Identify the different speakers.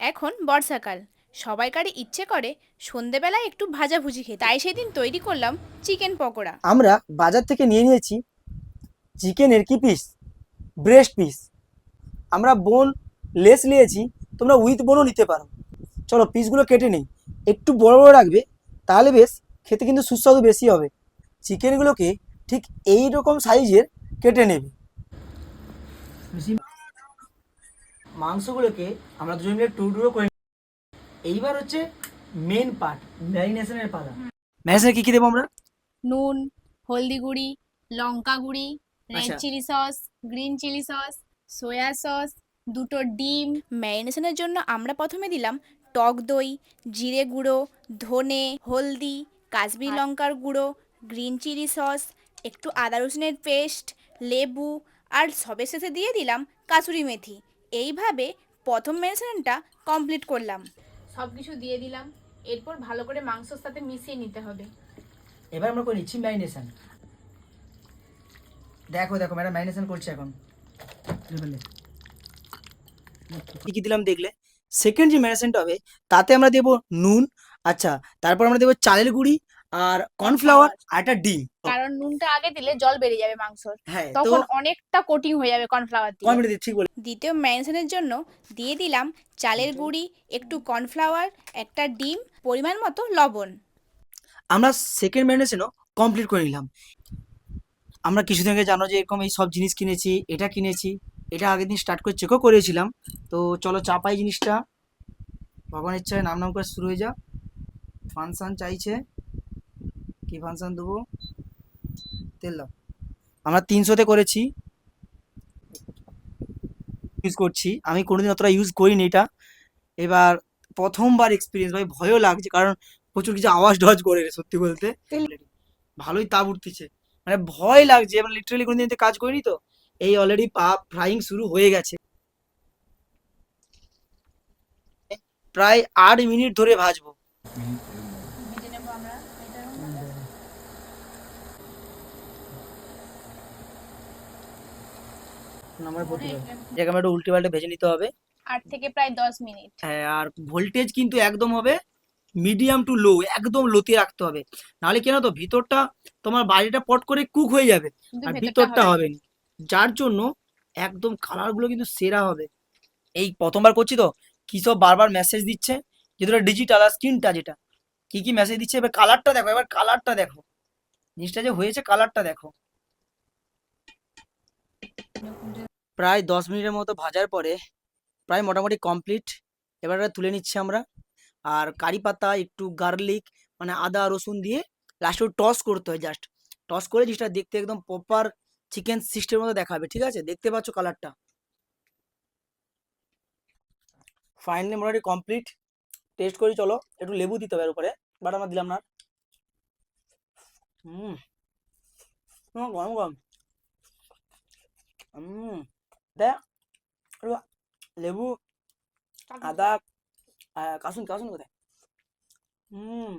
Speaker 1: এখন বর্ষাকাল। সবাইকারই ইচ্ছে করে সন্ধেবেলায় একটু ভাজাভুজি খেতে। তাই সেদিন তৈরি করলাম চিকেন পকোড়া।
Speaker 2: আমরা বাজার থেকে নিয়ে নিয়েছি চিকেনের কি পিস ব্রেস্ট পিস আমরা বোন লেস নিয়েছি, তোমরা উইথ বোনও নিতে পারো। চলো পিসগুলো কেটে নেই। একটু বড় বড় রাখবে, তাহলে বেশ খেতে কিন্তু সুস্বাদু বেশি হবে। চিকেনগুলোকে ঠিক এই রকম সাইজের কেটে নেবে। মাংসগুলোকে আমরা দুজন মিলে টুকরো টুকরো করে এইবার হচ্ছে মেন পার্ট ম্যারিনেশনের পালা। ম্যারিনেশনে কী কী দেবো আমরা?
Speaker 1: নুন হলদি গুঁড়ি লঙ্কা গুঁড়ি red. Chilli sauce green chilli sauce soya sauce দুটো ডিম। ম্যারিনেশনের জন্য আমরা প্রথমে দিলাম টক দই জিরে গুঁড়ো ধনে হলদি কাশ্মীর লঙ্কার গুঁড়ো গ্রিন চিলি সস একটু আদা রসুনের পেস্ট লেবু আর সবে শেষে দিয়ে দিলাম কাসুরি মেথি। এইভাবে প্রথম ম্যারিনেশনটা কমপ্লিট করলাম। সব কিছু দিয়ে দিলাম। এরপর ভালো করে মাংসর সাথে মিশিয়ে নিতে হবে।
Speaker 2: এবার আমরা করে নিচ্ছি ম্যারিনেশন দেখো দেখো ম্যাডাম ম্যারিনেশন করছে এখন। কি কি দিলাম দেখলে। সেকেন্ড যে ম্যারিনেশনটা হবে তাতে আমরা দেবো নুন আচ্ছা তারপর আমরা দেবো চালের গুঁড়ি আর কর্নফ্লাওয়ার আর একটা ডিম।
Speaker 1: কারণ নুনটা আগে দিলে জল বেরিয়ে যাবে মাংসর।
Speaker 2: হ্যাঁ
Speaker 1: তখন অনেকটা কোটিং হয়ে যাবে কর্নফ্লাওয়ার দিয়ে।
Speaker 2: ঠিক বলে।
Speaker 1: দ্বিতীয় ম্যারিনেশনের জন্য দিয়ে দিলাম চালের গুঁড়ি একটু কর্নফ্লাওয়ার একটা ডিম পরিমাণ মতো লবণ।
Speaker 2: আমরা সেকেন্ড ম্যারিনেশনও কমপ্লিট করে নিলাম। আমরা কিছুদিন আগে জানো যে এরকম এই সব জিনিস কিনেছি এটা কিনেছি এটা আগের দিন স্টার্ট করে চেকও করেছিলাম। তো চলো চাপাই জিনিসটা। ভগবানের ইচ্ছায় নাম নাম করে শুরু হয়ে যা ফাংশন চাইছে। কি ফাংশন দেবো? তেল দাও আমরা তিনশোতে করেছি। ইউজ করছি। আমি কোনোদিন অতটা ইউজ করিনি এটা। এবার প্রথমবার এক্সপিরিয়েন্স ভাই ভয়ও লাগছে কারণ প্রচুর কিছু আওয়াজ ডজ করে সত্যি বলতে। ভালোই তাপ উঠতেছে। মানে ভয় লাগছে এবার লিটারালি কোনোদিন কাজ করিনি তো? এই অলরেডি পা ফ্রাইং শুরু হয়ে গেছে। প্রায় আট মিনিট ধরে ভাজবো। আমার জায়গা একটু উল্টে পাল্টে ভেজে নিতে হবে।
Speaker 1: আট থেকে প্রায় দশ মিনিট।
Speaker 2: হ্যাঁ আর ভোল্টেজ কিন্তু একদম হবে মিডিয়াম টু লো একদম লোতে রাখতে হবে। নাহলে কেন তো ভিতরটা তোমার বাইরেটা পট করে কুক হয়ে যাবে আর
Speaker 1: ভিতরটা হবে।
Speaker 2: হবে না। যার জন্য একদম কালারগুলো কিন্তু সেরা হবে। এই প্রথমবার করছি তো কি সব বারবার মেসেজ দিচ্ছে যেটা ডিজিটাল আর স্ক্রিনটা যেটা কি কি মেসেজ দিচ্ছে এবার কালারটা দেখো এবার কালারটা দেখো। জিনিসটা যে হয়েছে কালারটা দেখো। প্রায় দশ মিনিটের মতো ভাজার পরে প্রায় মোটামুটি কমপ্লিট এবার এটা তুলে নিচ্ছি আমরা। আর কারি পাতা, একটু গার্লিক মানে আদা, রসুন দিয়ে লাস্টে টস করতে হয় জাস্ট টস করে জিনিসটা দেখতে একদম প্রপার চিকেন সিস্টেমের মতো দেখাবে, ঠিক আছে? দেখতে পাচ্ছ কালারটা ফাইনালি মোটামুটি কমপ্লিট টেস্ট করি, চলো। একটু লেবু দিতে হবে উপরে। বাট আমরা দিলাম না। হুম, গরম গরম। হুম। লেবু আদা কাসুন কাসুন কোথায় হুম